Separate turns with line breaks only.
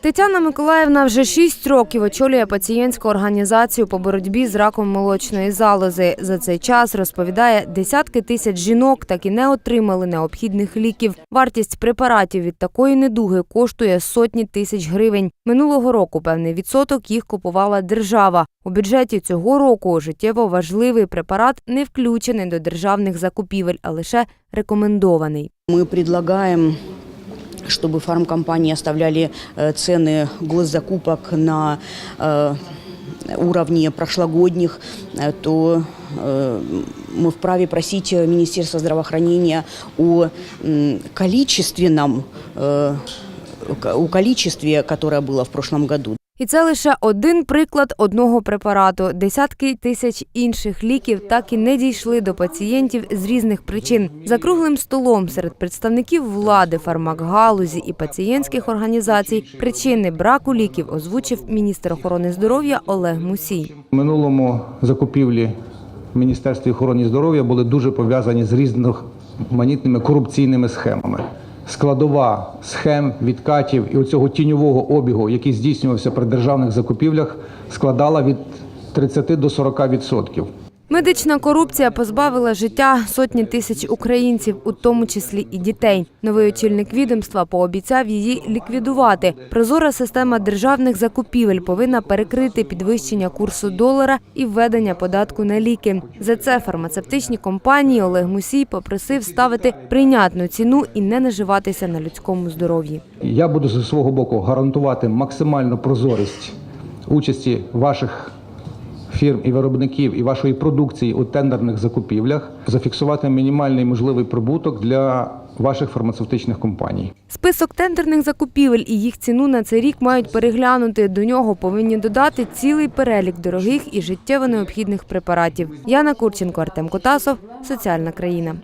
Тетяна Миколаївна вже шість років очолює пацієнтську організацію по боротьбі з раком молочної залози. За цей час розповідає, десятки тисяч жінок так і не отримали необхідних ліків. Вартість препаратів від такої недуги коштує сотні тисяч гривень. Минулого року певний відсоток їх купувала держава. У бюджеті цього року життєво важливий препарат не включений до державних закупівель, а лише рекомендований.
Мы предлагаем чтобы фармкомпании оставляли э, цены госзакупок на э, уровне прошлогодних, э, то э, мы вправе просить э, Министерство здравоохранения о м, количественном, э, к- о количестве, которое было в прошлом году.
І це лише один приклад одного препарату. Десятки тисяч інших ліків так і не дійшли до пацієнтів з різних причин. За круглим столом серед представників влади, фармакгалузі і пацієнтських організацій причини браку ліків озвучив міністр охорони здоров'я Олег Мусій.
В минулому закупівлі в Міністерстві охорони здоров'я були дуже пов'язані з різноманітними корупційними схемами. Складова схем, відкатів і оцього тіньового обігу, який здійснювався при державних закупівлях, складала від 30 до 40 відсотків.
Медична корупція позбавила життя сотні тисяч українців, у тому числі і дітей. Новий очільник відомства пообіцяв її ліквідувати. Прозора система державних закупівель повинна перекрити підвищення курсу долара і введення податку на ліки. За це фармацевтичні компанії Олег Мусій попросив ставити прийнятну ціну і не наживатися на людському здоров'ї.
Я буду зі свого боку гарантувати максимальну прозорість участі ваших фірм і виробників і вашої продукції у тендерних закупівлях, зафіксувати мінімальний можливий прибуток для ваших фармацевтичних компаній.
Список тендерних закупівель і їх ціну на цей рік мають переглянути. До нього повинні додати цілий перелік дорогих і життєво необхідних препаратів. Яна Курченко, Артем Котасов, Соціальна країна.